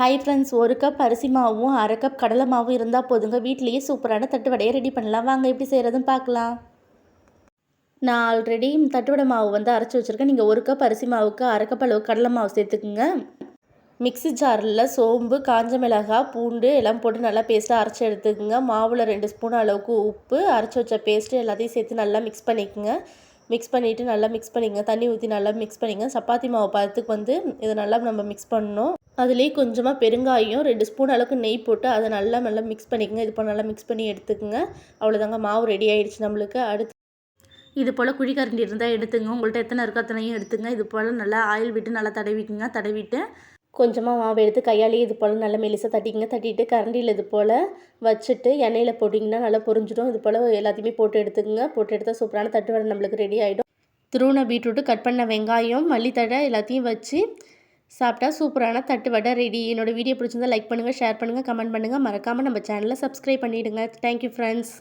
Hi friends ஒரு cup அரிசி மாவும் அரை கப் கடலை மாவும் இருந்தால் போதுங்க. வீட்லேயே சூப்பரான தட்டு வடையை ரெடி பண்ணலாம். வாங்க எப்படி செய்கிறதுன்னு பார்க்கலாம். நான் ஆல்ரெடி தட்டுவடை மாவு வந்து அரைச்சி வச்சுருக்கேன். நீங்கள் ஒரு கப் அரிசி மாவுக்கு அரை கப் அளவு கடலை மாவு சேர்த்துக்குங்க. மிக்ஸி ஜாரில் சோம்பு காஞ்ச மிளகாய் பூண்டு எல்லாம் போட்டு நல்லா பேஸ்ட்டாக அரைச்சி எடுத்துக்கோங்க. மாவில் ரெண்டு ஸ்பூன் அளவுக்கு உப்பு அரைச்சி வச்ச பேஸ்ட்டு எல்லாத்தையும் சேர்த்து நல்லா மிக்ஸ் பண்ணிக்கோங்க. மிக்ஸ் பண்ணிவிட்டு நல்லா மிக்ஸ் பண்ணிங்க தண்ணி ஊற்றி நல்லா மிக்ஸ் பண்ணிங்க சப்பாத்தி மாவு பதத்துக்கு வந்து இதை நல்லா நம்ம மிக்ஸ் பண்ணணும். அதுலேயே கொஞ்சமாக பெருங்காயம் ரெண்டு ஸ்பூன் அளவுக்கு நெய் போட்டு அதை நல்லா நல்லா மிக்ஸ் பண்ணிக்கோங்க. இது போல் நல்லா மிக்ஸ் பண்ணி எடுத்துக்கோங்க. அவ்வளோதாங்க மாவு ரெடி ஆகிடுச்சு நம்மளுக்கு. அடுத்து இது போல் குழிக்கரண்டி இருந்தால் எடுத்துங்க. உங்கள்கிட்ட எத்தனை இருக்கோ அத்தனையும் எடுத்துங்க. இது போல் நல்லா ஆயில் விட்டு நல்லா தடவிக்குங்க. தடவிட்டு கொஞ்சமாக மாவு எடுத்து கையாலேயே இது போல் நல்லா மெலிசாக தட்டிக்கிங்க. தட்டிட்டு கரண்டியில் இது போல் வச்சுட்டு எண்ணெயில் போட்டிங்கன்னா நல்லா பொரிஞ்சிடும். இது போல் எல்லாத்தையுமே போட்டு எடுத்துக்கோங்க. போட்டு எடுத்தால் சூப்பரான தட்டு வடை நம்மளுக்கு ரெடி ஆகிடும் திருவுண பீட்ரூட்டு கட் பண்ண வெங்காயம் மல்லித்தடை எல்லாத்தையும் வச்சு சாப்பிட்டா சூப்பரான தட்டு வடை ரெடி என்னோடய வீடியோ பிடிச்சிருந்தால் லைக் பண்ணுங்கள் ஷேர் பண்ணுங்கள் கமெண்ட் பண்ணுங்கள் மறக்காமல் நம்ம சேனலை சப்ஸ்கிரைப் பண்ணிவிடுங்க தேங்க்யூ ஃப்ரெண்ட்ஸ்